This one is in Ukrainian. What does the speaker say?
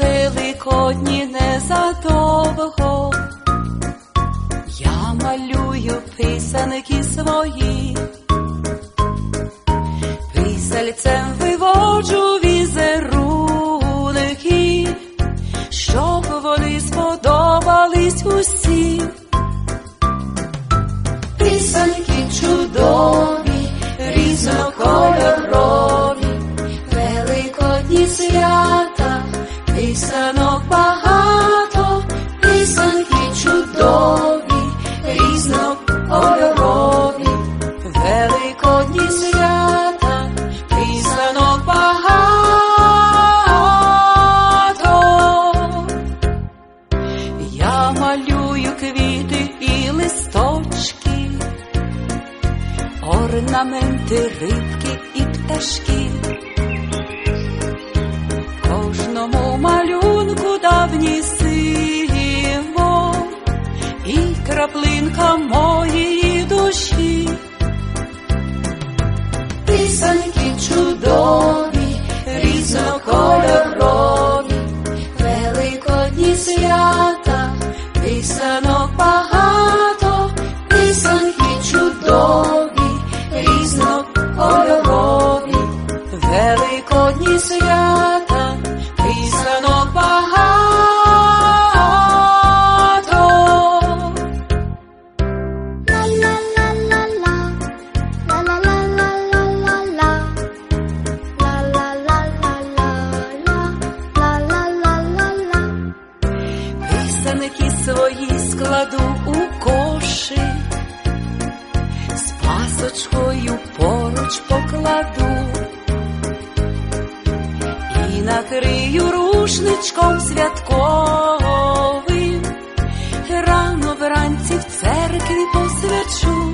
Великодні незадовго, я малюю писанки свої, Малюю квіти і листочки, орнаменти, рибки і пташки. Кожному малюнку давній символ і краплинка моєї душі. Писанки свята, писанок багато. Писанки свої складу у кошик, з пасочкою поруч покладу і накрию рушничком святковим, рано вранці в церкві посвячу.